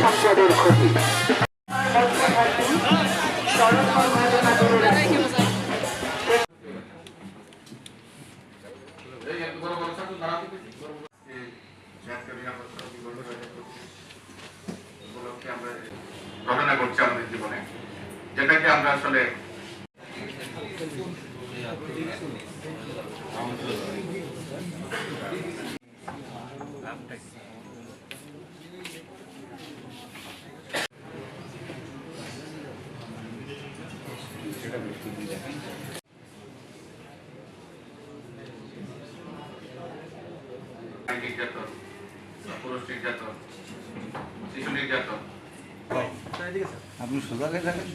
সম্পদের ক্ষতি সড়ক ঘটনা ঘটছে আমাদের জীবনে। যেটাকে আমরা আসলে নির্যাতন পুরুষ নির্যাতন শিশু নির্যাতন আপনি সোজা থাকেন